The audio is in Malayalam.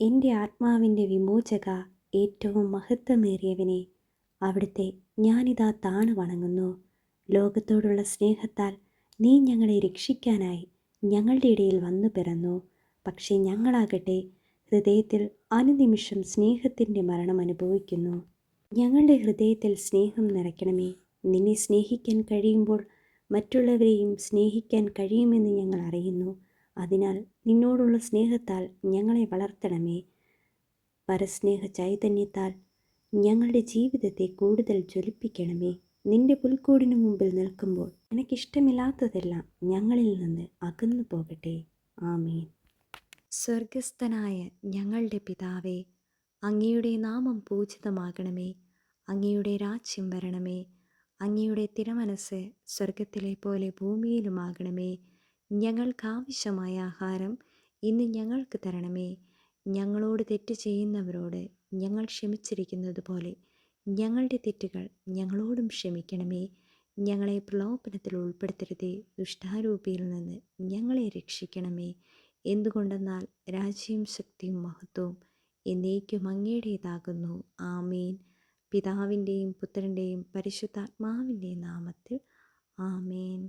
എന്റെ ആത്മാവിന്റെ വിമോചക ഏറ്റവും മഹത്വമേറിയവനെ അവിടുത്തെ ഞാനിതാ താണു വണങ്ങുന്നു. ലോകത്തോടുള്ള സ്നേഹത്താൽ നീ ഞങ്ങളെ രക്ഷിക്കാനായി ഞങ്ങളുടെ ഇടയിൽ വന്നു പിറന്നു. പക്ഷേ ഞങ്ങളാകട്ടെ ഹൃദയത്തിൽ അനുനിമിഷം സ്നേഹത്തിന്റെ മരണം അനുഭവിക്കുന്നു. ഞങ്ങളുടെ ഹൃദയത്തിൽ സ്നേഹം നിറയ്ക്കണമേ. നിന്നെ സ്നേഹിക്കാൻ കഴിയുമ്പോൾ മറ്റുള്ളവരെയും സ്നേഹിക്കാൻ കഴിയുമെന്ന് ഞങ്ങൾ അറിയുന്നു. അതിനാൽ നിന്നോടുള്ള സ്നേഹത്താൽ ഞങ്ങളെ വളർത്തണമേ. പരസ്നേഹ ചൈതന്യത്താൽ ഞങ്ങളുടെ ജീവിതത്തെ കൂടുതൽ ജ്വലിപ്പിക്കണമേ. നിന്റെ പുൽക്കൂടിനു മുമ്പിൽ നിൽക്കുമ്പോൾ എനിക്കിഷ്ടമില്ലാത്തതെല്ലാം ഞങ്ങളിൽ നിന്ന് അകന്നു പോകട്ടെ. ആമീൻ. സ്വർഗസ്ഥനായ ഞങ്ങളുടെ പിതാവേ അങ്ങയുടെ നാമം പൂജിതമാകണമേ. അങ്ങയുടെ രാജ്യം വരണമേ. അങ്ങയുടെ തിരമനസ് സ്വർഗത്തിലെ പോലെ ഭൂമിയിലുമാകണമേ. ഞങ്ങൾക്കാവശ്യമായ ആഹാരം ഇന്ന് ഞങ്ങൾക്ക് തരണമേ. ഞങ്ങളോട് തെറ്റ് ചെയ്യുന്നവരോട് ഞങ്ങൾ ക്ഷമിച്ചിരിക്കുന്നത് പോലെ ഞങ്ങളുടെ തെറ്റുകൾ ഞങ്ങളോടും ക്ഷമിക്കണമേ. ഞങ്ങളെ പ്രലോഭനത്തിൽ ഉൾപ്പെടുത്തരുതേ. ദുഷ്ടാരൂപിയിൽ നിന്ന് ഞങ്ങളെ രക്ഷിക്കണമേ. എന്തുകൊണ്ടെന്നാൽ രാജ്യം ശക്തിയും മഹത്വവും എന്നേക്കും അങ്ങയുടേതാകുന്നു. ആമീൻ. പിതാവിന്റെയും പുത്രന്റെയും പരിശുദ്ധാത്മാവിന്റെയും നാമത്തിൽ ആമേൻ.